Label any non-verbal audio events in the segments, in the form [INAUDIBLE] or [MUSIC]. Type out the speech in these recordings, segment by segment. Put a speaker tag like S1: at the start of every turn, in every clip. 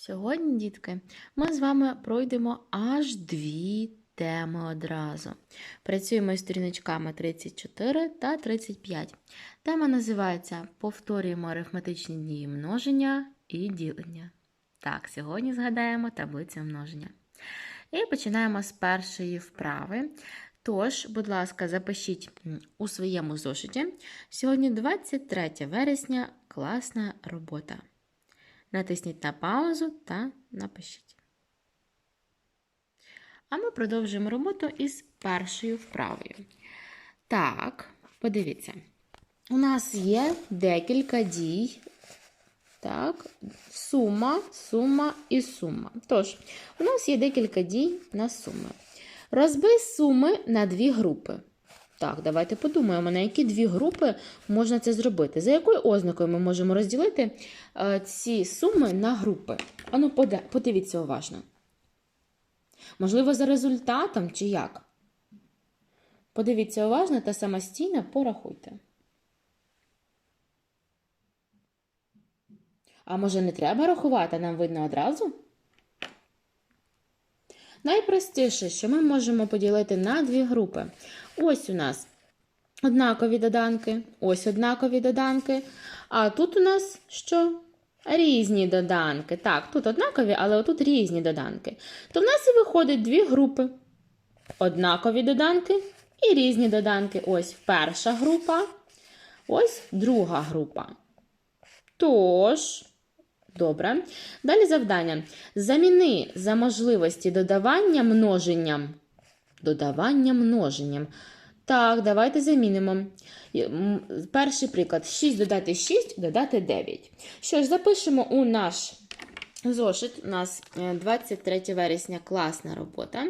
S1: Сьогодні, дітки, ми з вами пройдемо аж дві теми одразу. Працюємо з сторіночками 34 та 35. Тема називається Повторюємо арифметичні дії множення і ділення. Так, сьогодні згадаємо таблицю множення. І починаємо з першої вправи. Тож, будь ласка, запишіть у своєму зошиті. Сьогодні 23 вересня, класна робота. Натисніть на паузу та напишіть. А ми продовжуємо роботу із першою вправою. Так, подивіться. У нас є декілька дій. Так, сума, сума і сума. Тож, у нас є декілька дій на суми. Розбий суми на дві групи. Так, давайте подумаємо, на які дві групи можна це зробити. За якою ознакою ми можемо розділити е, ці суми на групи? Ану, подивіться уважно. Можливо, за результатом чи як? Подивіться уважно та самостійно порахуйте. А може не треба рахувати, нам видно одразу? Найпростіше, що ми можемо поділити на дві групи. Ось у нас однакові доданки, ось однакові доданки. А тут у нас що? Різні доданки. Так, тут однакові, але отут різні доданки. То в нас і виходить дві групи. Однакові доданки і різні доданки. Ось перша група, ось друга група. Тож, добре. Далі завдання. Заміни за можливості додавання множенням. Додавання множенням. Так, давайте замінимо. Перший приклад: 6 додати 6, додати 9. Що ж, запишемо у наш зошит. У нас е, 23 вересня класна робота.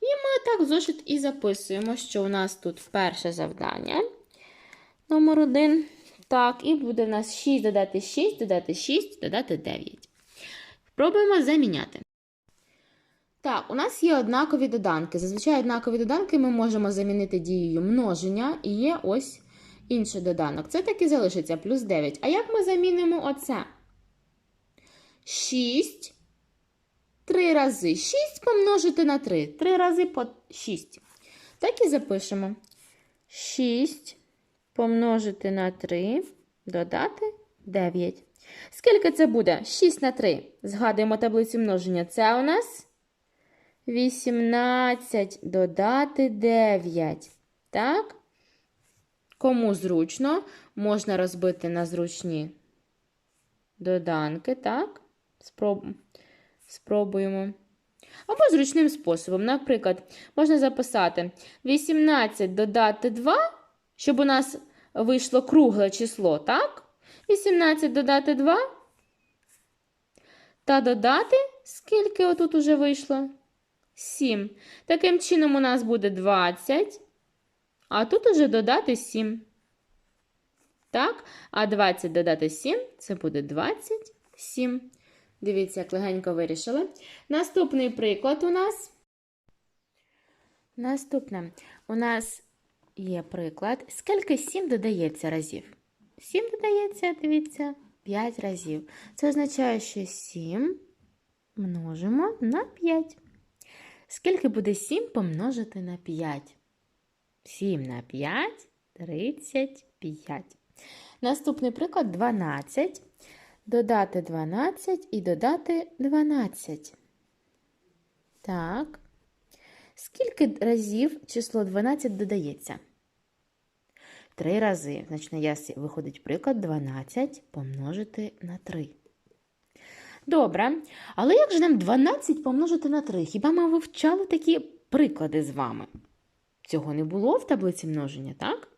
S1: І ми так зошит і записуємо, що у нас тут перше завдання. Номер 1. Так, і буде в нас 6 додати 6, додати 6, додати 9. Спробуємо заміняти. Так, у нас є однакові доданки. Зазвичай однакові доданки ми можемо замінити дією множення, і є ось інший доданок. Це так і залишиться плюс 9. А як ми замінимо оце? 6. 3 рази 6 помножити на 3. 3 рази по 6. Так і запишемо. 6 помножити на 3, додати 9. Скільки це буде? 6 на 3. Згадуємо таблицю множення. Це у нас 18 додати 9. Так? Кому зручно, можна розбити на зручні доданки, так? Спроб... Спробуємо. Або зручним способом. Наприклад, можна записати 18 додати 2, щоб у нас вийшло кругле число, так? 18 додати 2. Та додати, скільки отут уже вийшло? 7. Таким чином у нас буде 20, а тут уже додати 7. Так, а 20 додати 7 це буде 27. Дивіться, як легенько вирішили. Наступний приклад у нас. Наступне. У нас є приклад. Скільки 7 додається разів? 7 додається, дивіться, 5 разів. Це означає, що 7 множимо на 5. Скільки буде 7 помножити на 5? 7 на 5 35. Наступний приклад 12. Додати 12 і додати 12. Так. Скільки разів число 12 додається? Три рази. Значить, на ясі виходить приклад 12 помножити на 3. Добре. Але як же нам 12 помножити на 3? Хіба ми вивчали такі приклади з вами? Цього не було в таблиці множення, так?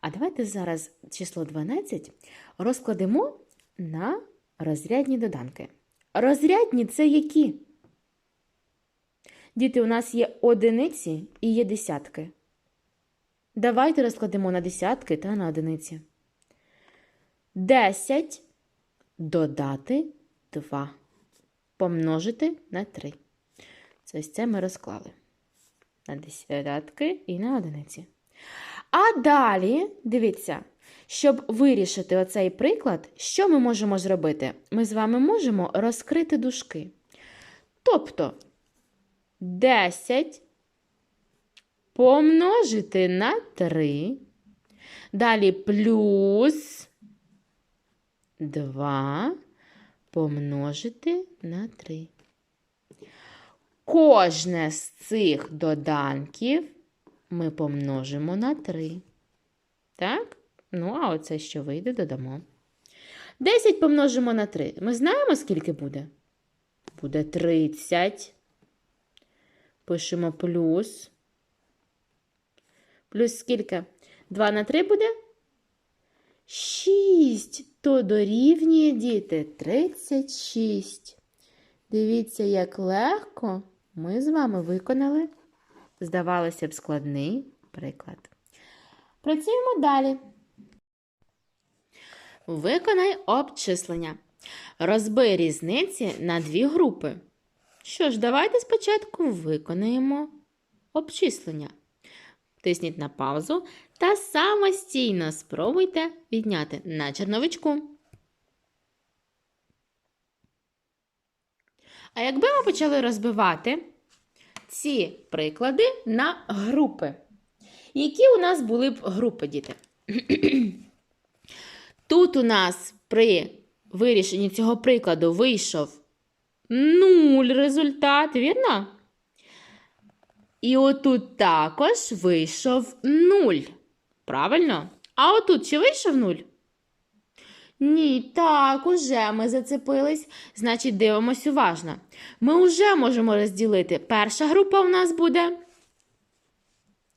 S1: А давайте зараз число 12 розкладемо на розрядні доданки. Розрядні це які? Діти, у нас є одиниці і є десятки. Давайте розкладемо на десятки та на одиниці. 10 додати 2. Помножити на 3. Це ось це ми розклали. На десятки і на одиниці. А далі, дивіться, Щоб вирішити оцей приклад, що ми можемо зробити? Ми з вами можемо розкрити дужки. Тобто 10 помножити на 3. Далі плюс 2 помножити на 3. Кожне з цих доданків ми помножимо на 3. Так? Ну, а оце, що вийде, додамо. 10 помножимо на 3. Ми знаємо, скільки буде? Буде 30. Пишемо плюс. Плюс скільки? 2 на 3 буде? 6. То дорівнює діти 36. Дивіться, як легко ми з вами виконали, здавалося б, складний приклад. Працюємо далі. Виконай обчислення. Розбий різниці на дві групи. Що ж, давайте спочатку виконаємо обчислення. Тисніть на паузу та самостійно спробуйте відняти на черновичку. А якби ми почали розбивати ці приклади на групи, які у нас були б групи, діти? [CLEARS THROAT] Тут у нас при вирішенні цього прикладу вийшов нуль результат, вірно? І отут також вийшов нуль. Правильно? А отут чи вийшов нуль? Ні, так, уже ми зацепились. Значить, дивимось уважно. Ми вже можемо розділити. Перша група у нас буде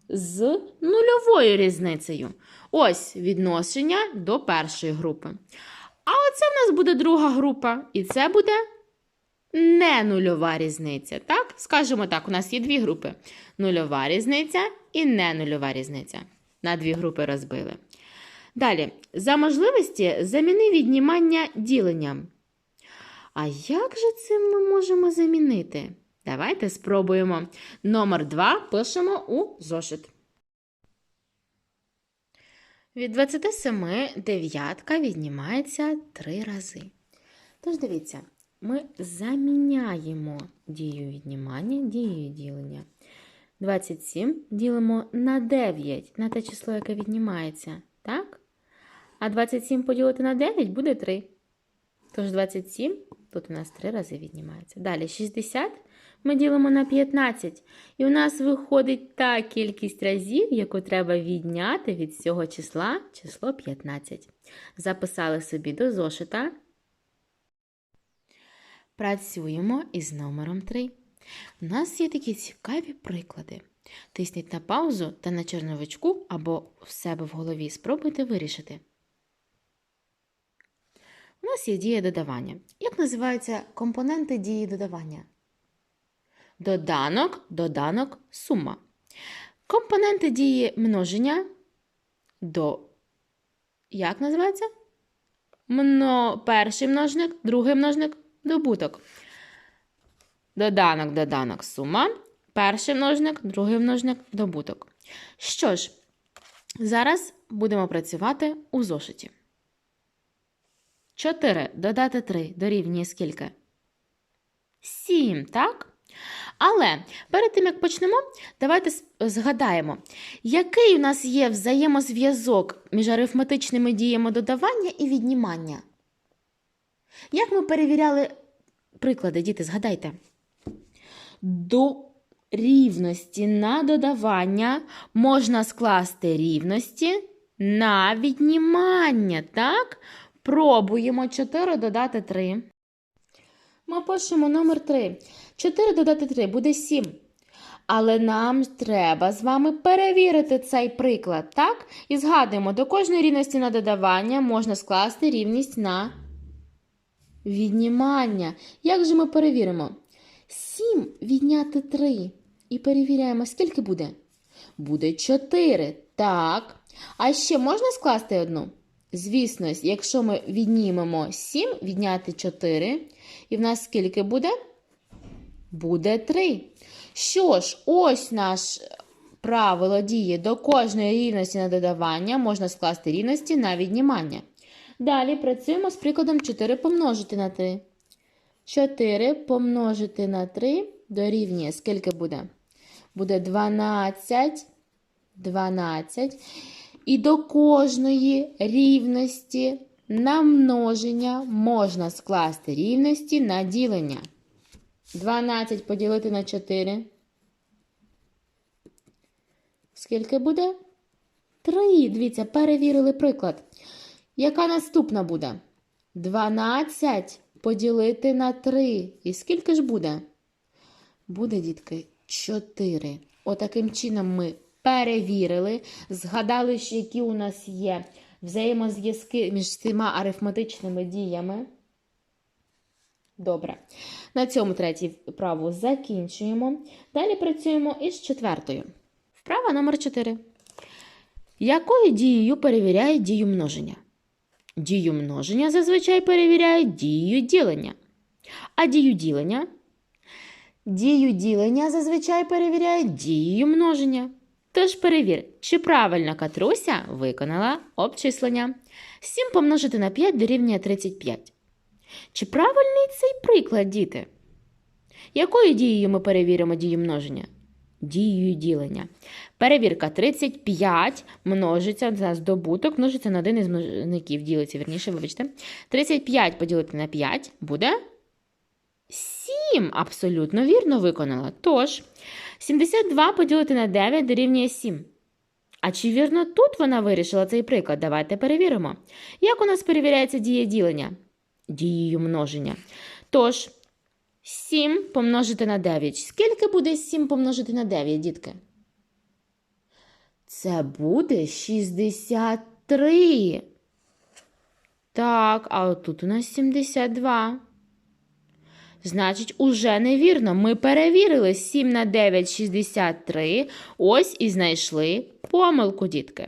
S1: з нульовою різницею. Ось відношення до першої групи. А оце в нас буде друга група, і це буде не нульова різниця. Так? Скажемо так, у нас є дві групи: нульова різниця і не нульова різниця. На дві групи розбили. Далі, за можливості заміни віднімання діленням. А як же це ми можемо замінити? Давайте спробуємо. Номер 2 пишемо у зошит. Від 27 дев'ятка віднімається 3 рази. Тож дивіться, ми заміняємо дію віднімання дією ділення. 27 ділимо на 9, на те число, яке віднімається. Так? А 27 поділити на 9 буде 3. Тож 27 тут у нас 3 рази віднімається. Далі 60 ми ділимо на 15. І у нас виходить та кількість разів, яку треба відняти від цього числа число 15. Записали собі до зошита. Працюємо із номером 3. У нас є такі цікаві приклади. Тисніть на паузу та на черновичку або в себе в голові спробуйте вирішити. У нас є дія додавання. Як називаються компоненти дії додавання? Доданок, доданок, сума. Компоненти дії множення до. Як називається? Мно... Перший множник, другий множник, добуток. Доданок, доданок, сума. Перший множник, другий множник, добуток. Що ж, зараз будемо працювати у зошиті. 4 додати 3 дорівнює скільки? 7, так? Але перед тим, як почнемо, давайте згадаємо, який у нас є взаємозв'язок між арифметичними діями додавання і віднімання. Як ми перевіряли приклади, діти, згадайте. До рівності на додавання можна скласти рівності на віднімання, так? Пробуємо 4 додати 3. Ми пишемо номер 3. 4 додати 3 буде 7. Але нам треба з вами перевірити цей приклад, так? І згадуємо, до кожної рівності на додавання можна скласти рівність на віднімання. Як же ми перевіримо? 7 відняти 3. І перевіряємо, скільки буде? Буде 4. Так. А ще можна скласти одну? Звісно, якщо ми віднімемо 7, відняти 4, і в нас скільки буде? Буде 3. Що ж, ось наш правило діє до кожної рівності на додавання можна скласти рівності на віднімання. Далі працюємо з прикладом 4 помножити на 3. 4 помножити на 3 дорівнює скільки буде? Буде 12. 12. І до кожної рівності на множення можна скласти рівності на ділення. 12 поділити на 4. Скільки буде? 3. Дивіться, перевірили приклад. Яка наступна буде? 12 поділити на 3. І скільки ж буде? Буде, дітки, 4. Отаким чином ми перевірили, згадали, які у нас є взаємозв'язки між цими арифметичними діями. Добре. На цьому третій вправу закінчуємо. Далі працюємо із четвертою. Вправа номер 4. Якою дією перевіряють дію множення? Дію множення зазвичай перевіряють дією ділення. А дію ділення? Дію ділення зазвичай перевіряють дією множення. Тож перевір, чи правильно Катруся виконала обчислення. 7 помножити на 5 дорівнює 35. Чи правильний цей приклад, діти? Якою дією ми перевіримо дію множення? Дією ділення. Перевірка 35 множиться на здобуток, множиться на один із множників, ділиться, верніше, вибачте. 35 поділити на 5 буде 7. Абсолютно вірно виконала. Тож, 72 поділити на 9 дорівнює 7. А чи вірно тут вона вирішила цей приклад? Давайте перевіримо. Як у нас перевіряється дія ділення? Дією множення. Тож, 7 помножити на 9. Скільки буде 7 помножити на 9, дітки? Це буде 63. Так, а отут у нас 72. Значить, уже невірно. Ми перевірили 7 на 9 63. Ось і знайшли помилку, дітки.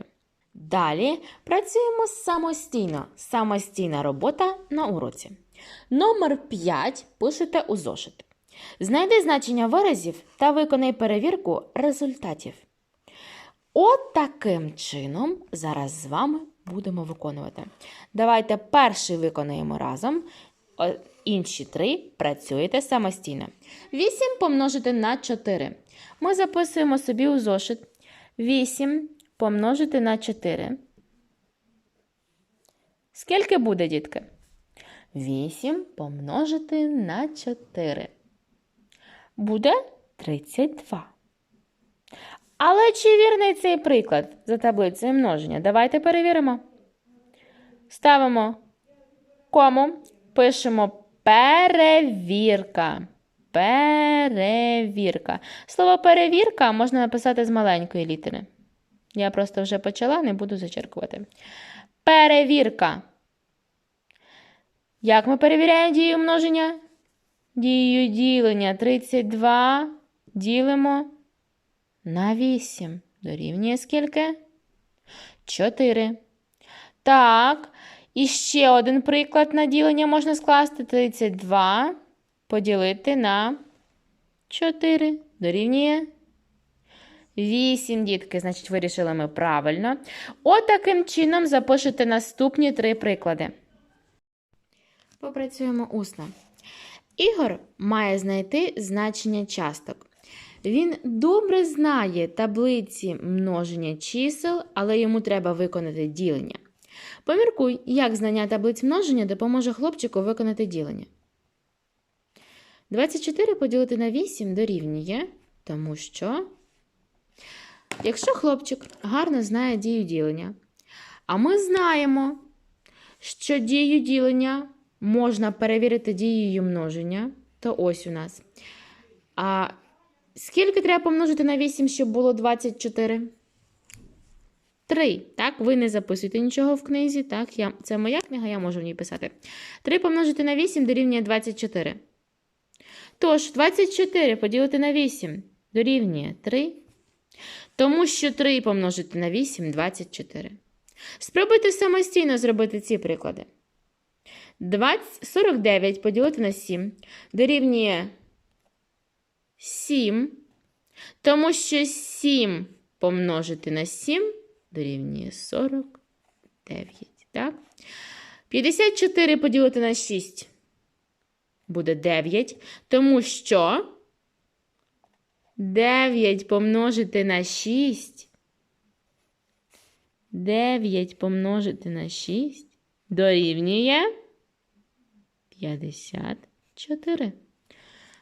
S1: Далі працюємо самостійно. Самостійна робота на уроці. Номер 5 пишете у зошит. Знайди значення виразів та виконай перевірку результатів. От таким чином зараз з вами будемо виконувати. Давайте перший виконаємо разом. Інші три працюєте самостійно. 8 помножити на 4. Ми записуємо собі у зошит. 8 помножити на 4. Скільки буде, дітки? 8 помножити на 4. Буде 32. Але чи вірний цей приклад за таблицею множення? Давайте перевіримо. Ставимо кому, пишемо перевірка. Перевірка. Слово перевірка можна написати з маленької літери. Я просто вже почала, не буду зачеркувати. Перевірка. Як ми перевіряємо дію множення? Дію ділення 32 ділимо на 8. Дорівнює скільки? 4. Так. І ще один приклад на ділення можна скласти 32 поділити на 4. Дорівнює 8, дітки, значить, вирішили ми правильно. От чином запишете наступні три приклади. Попрацюємо усно. Ігор має знайти значення часток. Він добре знає таблиці множення чисел, але йому треба виконати ділення. Поміркуй, як знання таблиць множення допоможе хлопчику виконати ділення. 24 поділити на 8 дорівнює, тому що, якщо хлопчик гарно знає дію ділення, а ми знаємо, що дію ділення можна перевірити дією множення, то ось у нас. А скільки треба помножити на 8, щоб було 24? 3. Так, ви не записуєте нічого в книзі. Так, я, це моя книга, я можу в ній писати. 3 помножити на 8 дорівнює 24. Тож, 24 поділити на 8 дорівнює 3. Тому що 3 помножити на 8 24. Спробуйте самостійно зробити ці приклади. 20, 49 поділити на 7 дорівнює 7. Тому що 7 помножити на 7 дорівнює 49. Так? 54 поділити на 6 буде 9, тому що 9 помножити на 6. 9 помножити на 6 дорівнює 54.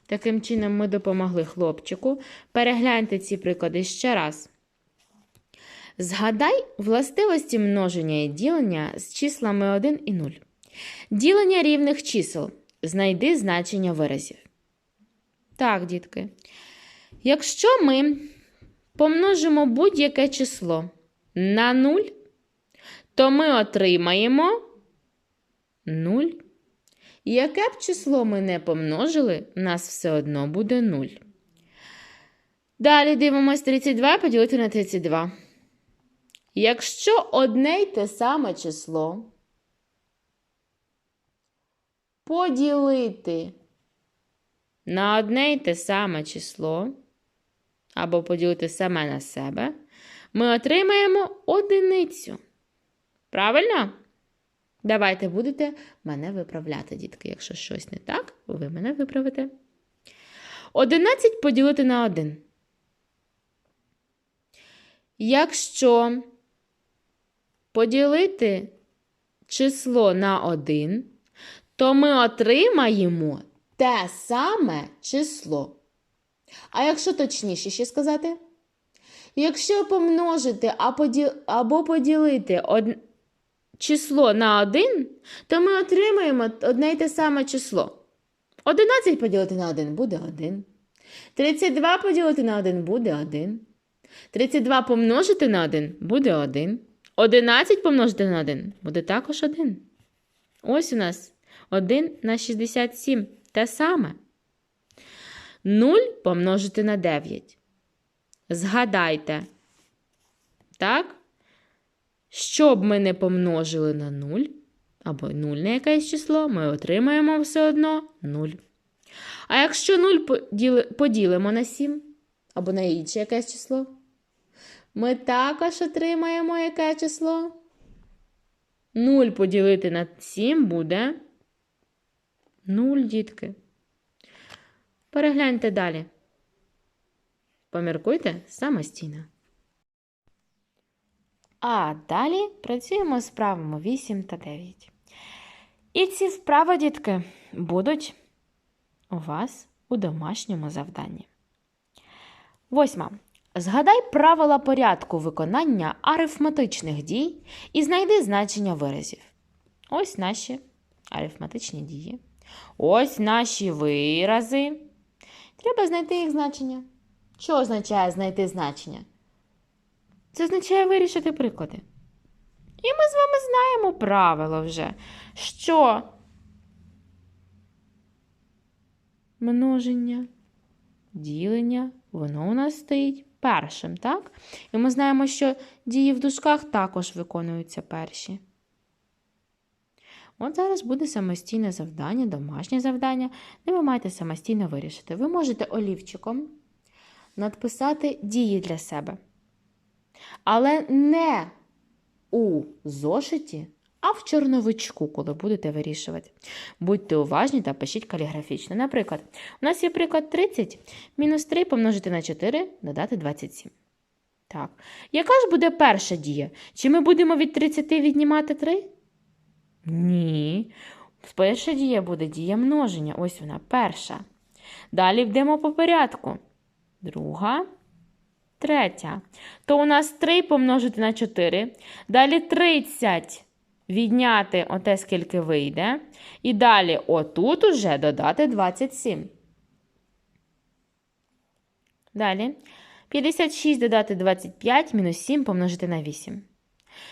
S1: Таким чином, ми допомогли хлопчику. Перегляньте ці приклади ще раз. Згадай властивості множення і ділення з числами 1 і 0. Ділення рівних чисел. Знайди значення виразів. Так, дітки. Якщо ми помножимо будь-яке число на 0, то ми отримаємо 0. Яке б число ми не помножили, у нас все одно буде 0. Далі дивимось 32 поділити на 32. Якщо одне й те саме число поділити на одне й те саме число, або поділити саме на себе, ми отримаємо одиницю. Правильно? Давайте будете мене виправляти, дітки. Якщо щось не так, ви мене виправите. 11 поділити на 1. Якщо поділити число на 1, то ми отримаємо те саме число. А якщо точніше ще сказати? Якщо помножити або поділити од... число на 1, то ми отримаємо одне й те саме число. 11 поділити на 1 буде 1. 32 поділити на 1 буде 1. 32 помножити на 1 буде 1. 11 помножити на 1 буде також 1. Ось у нас 1 на 67. Те саме. 0 помножити на 9. Згадайте. Так? Щоб ми не помножили на 0, або 0 на якесь число, ми отримаємо все одно 0. А якщо 0 поділимо на 7, або на інше якесь число, ми також отримаємо яке число? 0 поділити на 7 буде 0, дітки. Перегляньте далі. Поміркуйте самостійно. А далі працюємо з правами 8 та 9. І ці вправи, дітки, будуть у вас у домашньому завданні. Восьма. Згадай правила порядку виконання арифметичних дій і знайди значення виразів. Ось наші арифметичні дії. Ось наші вирази. Треба знайти їх значення. Що означає знайти значення? Це означає вирішити приклади. І ми з вами знаємо правило вже, що множення, ділення, воно у нас стоїть першим, так? І ми знаємо, що дії в дужках також виконуються перші. От зараз буде самостійне завдання, домашнє завдання, де ви маєте самостійно вирішити. Ви можете олівчиком надписати дії для себе. Але не у зошиті, а в чорновичку, коли будете вирішувати. Будьте уважні та пишіть каліграфічно. Наприклад, у нас є приклад 30, мінус 3 помножити на 4, додати 27. Так. Яка ж буде перша дія? Чи ми будемо від 30 віднімати 3? Ні. Перша дія буде дія множення. Ось вона перша. Далі йдемо по порядку. Друга, третя. То у нас 3 помножити на 4. Далі 30 відняти оте, скільки вийде. І далі отут уже додати 27. Далі 56 додати 25 мінус 7 помножити на 8.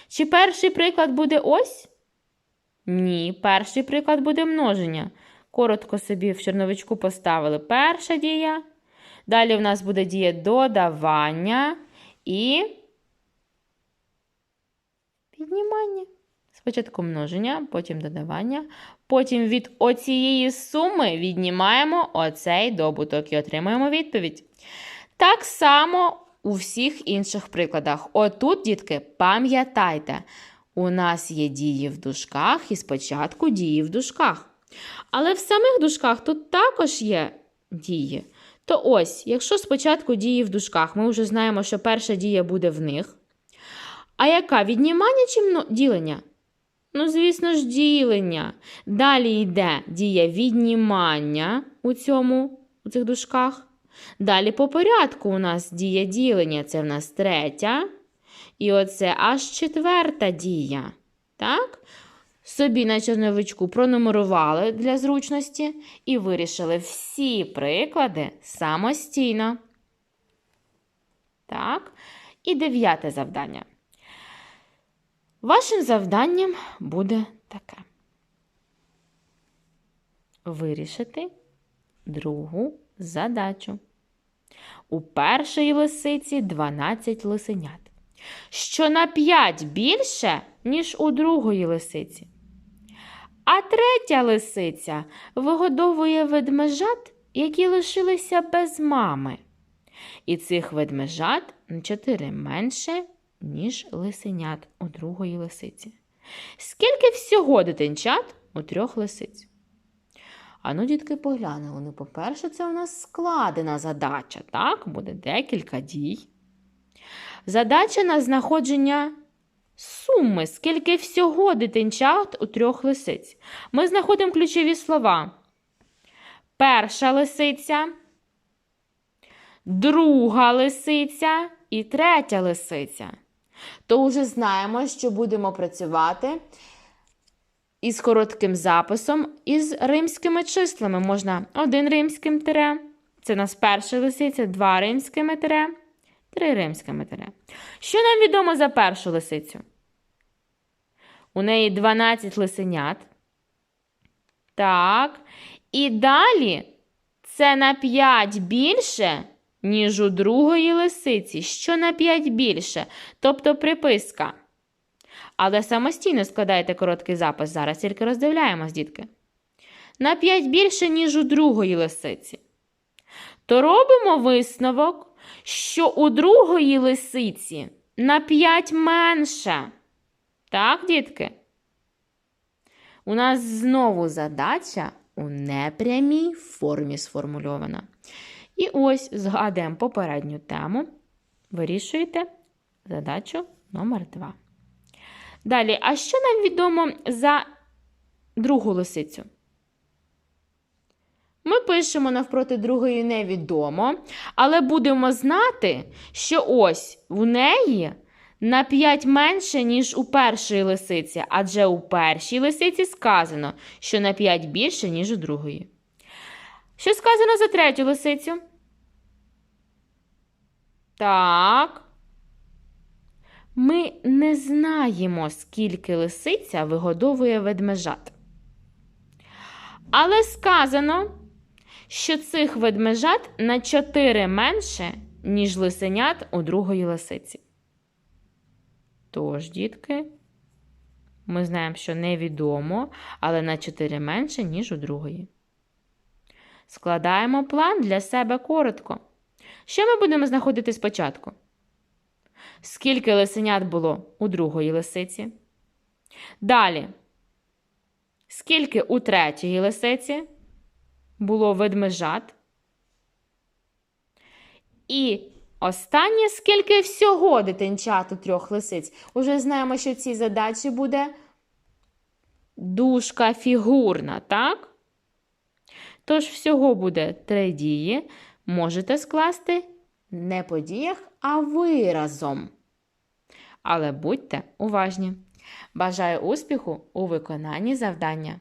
S1: Чи перший приклад буде ось? Ні, перший приклад буде множення. Коротко собі в черновичку поставили перша дія. Далі в нас буде дія додавання і піднімання. Спочатку множення, потім додавання. Потім від оцієї суми віднімаємо оцей добуток і отримаємо відповідь. Так само у всіх інших прикладах. Отут, дітки, пам'ятайте, у нас є дії в дужках і спочатку дії в дужках. Але в самих дужках тут також є дії. То ось, якщо спочатку дії в дужках, ми вже знаємо, що перша дія буде в них. А яка віднімання чи ділення? Ну, звісно ж, ділення. Далі йде дія віднімання у цьому, у цих дужках. Далі по порядку у нас дія ділення, це в нас третя. І оце аж четверта дія. Так? Собі на чорновичку пронумерували для зручності і вирішили всі приклади самостійно. Так. І дев'яте завдання. Вашим завданням буде таке: вирішити другу задачу. У першої лисиці 12 лисенят, що на 5 більше, ніж у другої лисиці. А третя лисиця вигодовує ведмежат, які лишилися без мами. І цих ведмежат на 4 менше, ніж лисенят у другої лисиці. Скільки всього дитинчат у трьох лисиць? А ну, дітки, поглянули. Ну, по-перше, це у нас складена задача, так? Буде декілька дій. Задача на знаходження суми, скільки всього дитинчат у трьох лисиць. Ми знаходимо ключові слова. Перша лисиця, друга лисиця і третя лисиця. То вже знаємо, що будемо працювати із коротким записом із римськими числами. Можна один римським тире, це нас перша лисиця, два римськими тире, три римськими тире. Що нам відомо за першу лисицю? У неї 12 лисенят. Так. І далі це на 5 більше, ніж у другої лисиці. Що на 5 більше? Тобто приписка. Але самостійно складайте короткий запис зараз, тільки роздивляємось, дітки. На 5 більше, ніж у другої лисиці. То робимо висновок, що у другої лисиці на 5 менше. Так, дітки? У нас знову задача у непрямій формі сформульована. І ось згадуємо попередню тему. Вирішуєте задачу номер 2. Далі, а що нам відомо за другу лисицю? Ми пишемо навпроти другої невідомо, але будемо знати, що ось в неї на 5 менше, ніж у першої лисиці, адже у першій лисиці сказано, що на 5 більше, ніж у другої. Що сказано за третю лисицю? Так. Ми не знаємо, скільки лисиця вигодовує ведмежат. Але сказано, що цих ведмежат на 4 менше, ніж лисенят у другої лисиці. Тож, дітки, ми знаємо, що невідомо, але на 4 менше, ніж у другої. Складаємо план для себе коротко. Що ми будемо знаходити спочатку? Скільки лисенят було у другої лисиці? Далі. Скільки у третьої лисиці було ведмежат? І останнє, скільки всього дитинчат у трьох лисиць. Уже знаємо, що в цій задачі буде дужка фігурна, так? Тож всього буде три дії. Можете скласти не по діях, а виразом. Але будьте уважні. Бажаю успіху у виконанні завдання.